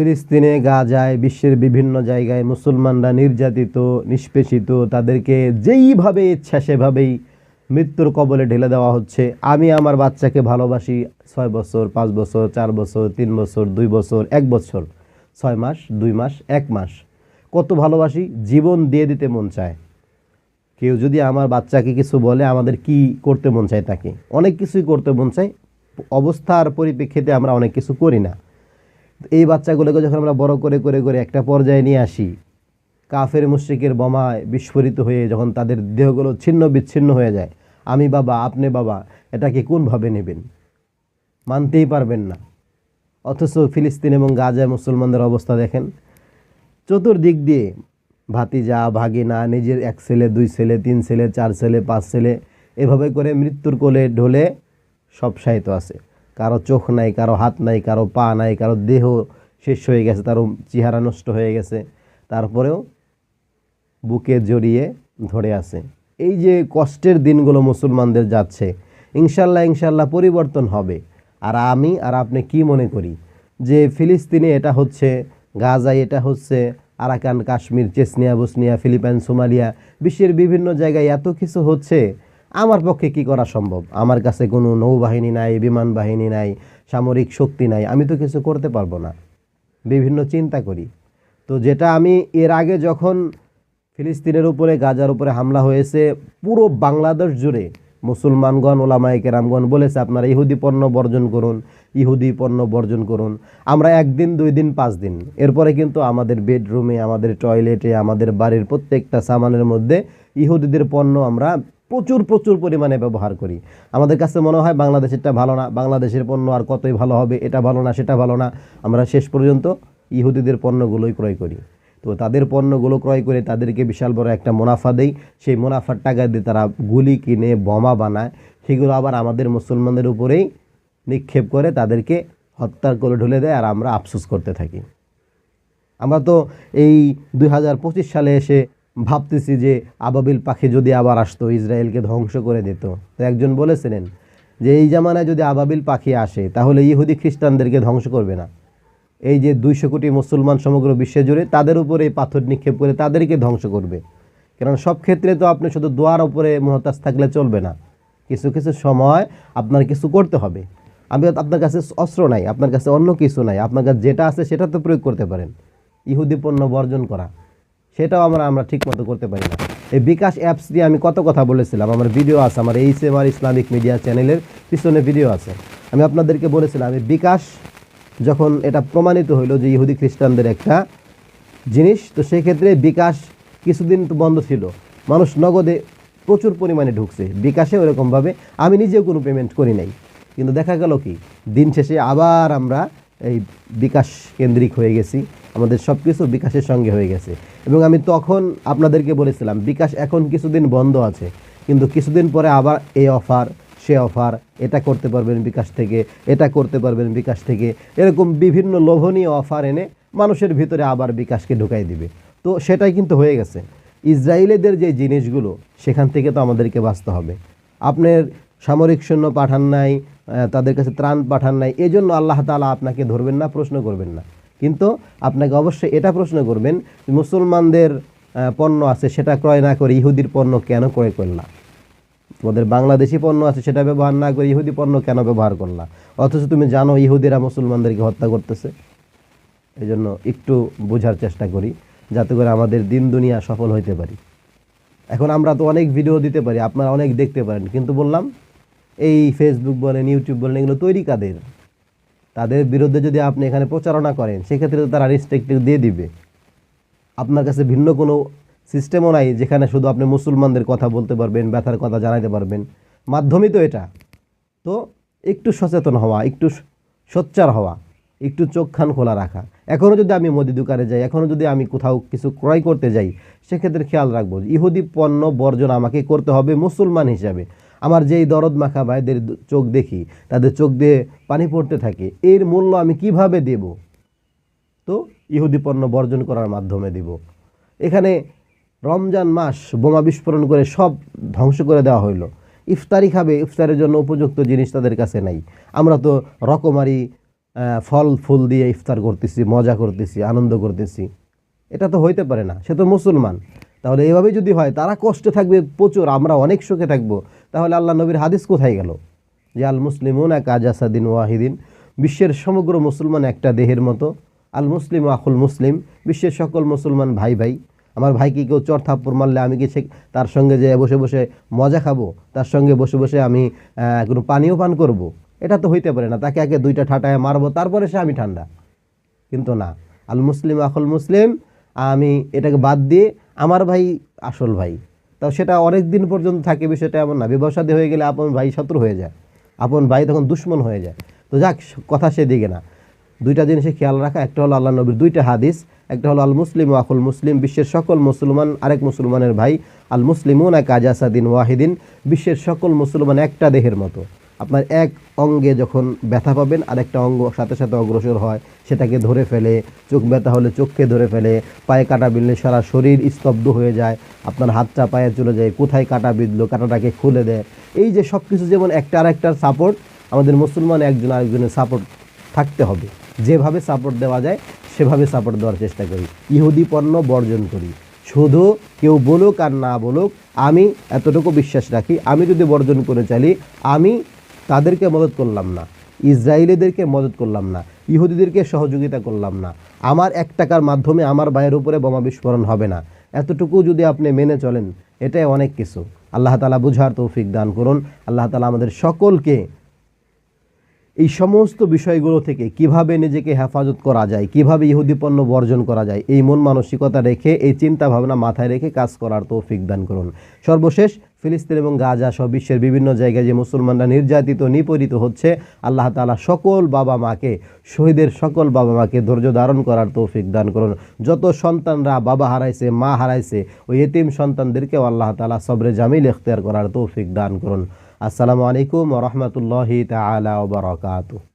ফিলিস্তিনে, গাজায়, বিশ্বের বিভিন্ন জায়গায় মুসলমানরা নির্যাতিত, নিষ্পেষিত, তাদেরকে যেইভাবে ইচ্ছা সেভাবেই মৃত্যুর কবলে ঢেলে দেওয়া হচ্ছে। আমি আমার বাচ্চাকে ভালোবাসি ছয় বছর, পাঁচ বছর, চার বছর, তিন বছর, দুই বছর, এক বছর, ছয় মাস, দুই মাস, এক মাস। কত ভালোবাসি, জীবন দিয়ে দিতে মন চায়। কেউ যদি আমার বাচ্চাকে কিছু বলে আমাদের কি করতে মন চায় তাকে। অনেক কিছুই করতে মন চায়, অবস্থার পরিপ্রেক্ষিতে আমরা অনেক কিছু করি না। এই বাচ্চাগুলোকে যখন আমরা বড় করে করে করে একটা পর্যায়ে নিয়ে আসি, কাফের মুশ্রিকের বোমায় বিস্ফোরিত হয়ে যখন তাদের দেহগুলো ছিন্ন বিচ্ছিন্ন হয়ে যায়, আমি বাবা, আপনি বাবা, এটাকে কোনভাবে নেবেন? মানতেই পারবেন না। অথচ ফিলিস্তিন এবং গাজায় মুসলমানদের অবস্থা দেখেন, চতুর্দিক দিয়ে ভাতি যা ভাতিজা, ভাগিনা, নিজের এক ছেলে, দুই ছেলে, তিন ছেলে, চার ছেলে, পাঁচ ছেলে, এভাবে করে মৃত্যুর কোলে ঢলে সব সাহিত্য আছে। কারও চোখ নাই, কারও হাত নাই, কারও পা নাই, কারও দেহ শেষ হয়ে গেছে তারও চেহারা নষ্ট হয়ে গেছে, তারপরেও বুকে জড়িয়ে ধরে আছে। এই যে কষ্টের দিনগুলো মুসলমানদের যাচ্ছে, ইনশাল্লাহ ইনশাল্লাহ পরিবর্তন হবে। আর আমি আর আপনি কি মনে করি? যে ফিলিস্তিনে এটা হচ্ছে, গাজায় এটা হচ্ছে, Arakan, Kashmir, Chechnya, Bosnia, Philippines, Somalia, বিশ্বের বিভিন্ন জায়গায় এত কিছু হচ্ছে আমার পক্ষে কি করা সম্ভব? আমার কাছে কোনো নৌবাহিনী নাই, বিমান বাহিনী নাই, সামরিক শক্তি নাই, আমি তো কিছু করতে পারব না। বিভিন্ন চিন্তা করি। তো যেটা আমি এর আগে যখন ফিলিস্তিনের উপরে, গাজার উপরে হামলা হয়েছে, পুরো বাংলাদেশ জুড়ে মুসলমানগণ, ওলামায়ে কেরামগণ বলেছে, আপনারা ইহুদি পণ্য বর্জন করুন, ইহুদি পণ্য বর্জন করুন। আমরা একদিন, দুই দিন, পাঁচ দিন। এরপরে কিন্তু আমাদের বেডরুমে, আমাদের টয়লেটে, আমাদের বাড়ির প্রত্যেকটা সামানের মধ্যে ইহুদিদের পণ্য আমরা প্রচুর প্রচুর পরিমাণে ব্যবহার করি। আমাদের কাছে মনে হয় বাংলাদেশেরটা ভালো না, বাংলাদেশের পণ্য আর কতই ভালো হবে, এটা ভালো না, সেটা ভালো না, আমরা শেষ পর্যন্ত ইহুদিদের পণ্যগুলোই ক্রয় করি। তো তাদের পণ্যগুলো ক্রয় করে তাদেরকে বিশাল বড় একটা মুনাফা দেই। সেই মুনাফার টাকা দিয়ে তারা গুলি কিনে, বোমা বানায়, সেগুলো আবার আমাদের মুসলমানদের উপরেই নিক্ষেপ করে, তাদেরকে হত্যার করে ঢুলে দেয় আর আমরা আফসোস করতে থাকি। আমরা তো এই দু হাজার পঁচিশ সালে এসে ভাবতেছি যে আবাবিল পাখি যদি আবার আসতো, ইসরায়েলকে ধ্বংস করে দিত। তো একজন বলেছিলেন যে, এই জামানায় যদি আবাবিল পাখি আসে, তাহলে ইহুদি খ্রিস্টানদেরকে ধ্বংস করবে না। এই যে দুইশো কোটি মুসলমান সমগ্র বিশ্বে জুড়ে, তাদের উপরে এই পাথর নিক্ষেপ করে তাদেরকে ধ্বংস করবে। কারণ সব ক্ষেত্রে তো আপনি শুধু দোয়ার উপরে মহতাজ থাকলে চলবে না। কিছু কিছু সময় আপনার কিছু করতে হবে। আমি আপনার কাছে অস্ত্র নাই, আপনার কাছে অন্য কিছু নাই। আপনার কাছে যেটা আছে, সেটা তো প্রয়োগ করতে পারেন। ইহুদি পণ্য বর্জন করা সেটাও আমরা আমরা ঠিক মতো করতে পারি না। এই বিকাশ অ্যাপস দিয়ে আমি কত কথা বলেছিলাম। আমার ভিডিও আছে, আমার H M R Islamic media চ্যানেলের পিছনে ভিডিও আছে। আমি আপনাদেরকে বলেছিলাম, এই বিকাশ যখন এটা প্রমাণিত হইল যে ইহুদি খ্রিস্টানদের একটা জিনিস, তো সেক্ষেত্রে বিকাশ কিছুদিন তো বন্ধ ছিল। মানুষ নগদে প্রচুর পরিমাণে ঢুকছে। বিকাশে ওরকমভাবে আমি নিজেও কোনো পেমেন্ট করি নাই। কিন্তু দেখা গেল কি, দিন শেষে আবার আমরা এই বিকাশ কেন্দ্রিক হয়ে গেছি। আমাদের সব কিছু বিকাশের সঙ্গে হয়ে গেছে। এবং আমি তখন আপনাদেরকে বলেছিলাম, বিকাশ এখন কিছুদিন বন্ধ আছে, কিন্তু কিছুদিন পরে আবার এই অফার, সে অফার, এটা করতে পারবেন বিকাশ থেকে, এটা করতে পারবেন বিকাশ থেকে। এরকম বিভিন্ন লোভনীয় অফার এনে মানুষের ভিতরে আবার বিকাশকে ঢুকাই দিবে। তো সেটাই কিন্তু হয়ে গেছে। ইসরায়েলিদের যে জিনিসগুলো, সেখান থেকে তো আমাদেরকে বাঁচতে হবে। আপনার সামরিক সৈন্য পাঠান নাই তাদের কাছে ত্রাণ পাঠান নাই, এজন্য আল্লাহ তালা আপনাকে ধরবেন না, প্রশ্ন করবেন না। কিন্তু আপনাকে অবশ্যই এটা প্রশ্ন করবেন মুসলমানদের পণ্য আছে, সেটা ক্রয় না করে ইহুদির পণ্য কেন ক্রয় করলা? তোমাদের বাংলাদেশি পণ্য আছে, সেটা ব্যবহার না করে ইহুদি পণ্য কেন ব্যবহার করলা? অথচ তুমি জানো ইহুদিরা মুসলমানদেরকে হত্যা করতেছে। এই জন্য একটু বোঝার চেষ্টা করি, যাতে করে আমাদের দিন দুনিয়া সফল হইতে পারি। এখন আমরা তো অনেক ভিডিও দিতে পারি, আপনারা অনেক দেখতে পারেন, কিন্তু বললাম, এই ফেসবুক বলেন ইউটিউব বলেন, এগুলো তৈরি কাদের? তাদের বিরুদ্ধে যদি আপনি এখানে প্রচারণা করেন, সেক্ষেত্রে তারা রেস্ট্রিক্টিভ দিয়ে দিবে। আপনার কাছে ভিন্ন কোনো সিস্টেমও নাই যেখানে শুধু আপনি মুসলমানদের কথা বলতে পারবেন, ব্যথার কথা জানাতে পারবেন। মাধ্যমই তো এটা। তো একটু সচেতন হওয়া, একটু সোচ্চার হওয়া, একটু চোখ খান খোলা রাখা। এখনও যদি আমি মুদি দোকানে যাই এখনও যদি আমি কোথাও কিছু ক্রয় করতে যাই, সেক্ষেত্রে খেয়াল রাখব, ইহুদি পণ্য বর্জন আমাকে করতে হবে মুসলমান হিসাবে। আমার যেই দরদ মাখা ভাইদের চোখ দেখি, তাদের চোখ দিয়ে পানি পড়তে থাকে, এর মূল্য আমি কীভাবে দেব? তো ইহুদি পণ্য বর্জন করার মাধ্যমে দিব। এখানে রমজান মাস বোমা বিস্ফোরণ করে সব ধ্বংস করে দেওয়া হইল। ইফতারি খাবে, ইফতারের জন্য উপযুক্ত জিনিস তাদের কাছে নাই। আমরা তো রকমারি ফল, ফুল দিয়ে ইফতার করতেছি, মজা করতেছি, আনন্দ করতেছি। এটা তো হইতে পারে না, সে তো মুসলমান। তাহলে এভাবে যদি হয়, তারা কষ্টে থাকবে প্রচুর, আমরা অনেক সুখে থাকব। তাহলে আল্লাহ নবীর হাদিস কোথায় গেল? যে আল মুসলিমুন এক আজাসাদিন ওয়াহিদিন, বিশ্বের সমগ্র মুসলমান একটা দেহের মতো। আল মুসলিম আকুল মুসলিম, বিশ্বের সকল মুসলমান ভাই ভাই। আমার ভাইকে কেউ চর থাপ্পড় মারলে আমি কি সে তার সঙ্গে যে বসে বসে মজা খাব, তার সঙ্গে বসে বসে আমি কোনো পানীয় পান করব। এটা তো হইতে পারে না, তাকে আগে দুইটা ঠাটায় মারবো, তারপরে সে আমি ঠান্ডা। কিন্তু না, আল মুসলিম আকুল মুসলিম, আমি এটাকে বাদ দিয়ে আমার ভাই আসল ভাই। তাও সেটা অনেক দিন পর্যন্ত থাকে বিষয়টা এমন না। বিবাহ হয়ে গেলে আপন ভাই শত্রু হয়ে যায়। আপন ভাই তখন দুশ্মন হয়ে যায়। তো যাক, কথা সেদিকে না। দুইটা জিনিসে খেয়াল রাখা, একটা হলো আল্লাহ নবীর দুইটা হাদিস, একটা হলো আল মুসলিম ওয়াকুল মুসলিম। বিশ্বের সকল মুসলমান, আরেক মুসলমানের ভাই, আল মুসলিমুন এক আজাসাদিন ওয়াহিদিন। বিশ্বের সকল মুসলমান একটা দেহের মতো। আপনার এক অঙ্গে যখন ব্যথা পাবেন, আরেকটা অঙ্গ সাথে সাথে অগ্রসর হয়, সেটাকে ধরে ফেলে, চোখ ব্যথা হলে চোখকে ধরে ফেলে, পায়ে কাটা বিঁধলে সারা শরীর স্তব্ধ হয়ে যায়, আপনার হাতটা পায়ে চলে যায়, কোথায় কাটা বিঁধলো, কাটাটাকে খুলে দেয়। এই যে সব কিছু যেমন একটা আরেকটার সাপোর্ট আমাদের মুসলমান একজন আরেকজনের সাপোর্ট থাকতে হবে। যেভাবে সাপোর্ট দেওয়া যায়, সেভাবে সাপোর্ট দেওয়ার চেষ্টা করি। ইহুদি পণ্য বর্জন করি। শুধু কেউ বলুক আর না বলুক, আমি এতটুকু বিশ্বাস রাখি, আমি যদি বর্জন করে চালি, আমি তাদেরকে মদত করলাম না। ইসরায়েলিদেরকে মদত করলাম না। ইহুদিদেরকে সহযোগিতা করলাম না। আমার এক টাকার মাধ্যমে আমার ভাইয়ের উপরে বোমা বিস্ফোরণ হবে না। এতটুকু যদি আপনি মেনে চলেন, এটাই অনেক কিছু। আল্লাহ তালা বুঝার তৌফিক দান করুন। আল্লাহ তালা আমাদের সকলকে এই সমস্ত বিষয়গুলো থেকে কীভাবে নিজেকে হেফাজত করা যায়, কীভাবে ইহুদি পণ্য বর্জন করা যায়, এই মন মানসিকতা রেখে, এই চিন্তা ভাবনা মাথায় রেখে কাজ করার তৌফিক দান করুন। সর্বশেষ ফিলিস্তিন এবং গাজা সহ বিশ্বের বিভিন্ন জায়গায় যে মুসলমানরা নির্যাতিত, নিপীড়িত হচ্ছে, আল্লাহ তাআলা সকল বাবা মাকে, শহীদের সকল বাবা মাকে ধৈর্য ধারণ করার তৌফিক দান করুন। যত সন্তানরা বাবা হারাইছে, মা হারাইছে, ওই এতিম সন্তানদেরকেও আল্লাহ তাআলা সবরে জামিল এখতিয়ার করার তৌফিক দান করুন। আসসালামু আলাইকুম রহমতুল্লাহি তালা ওবরাকাতু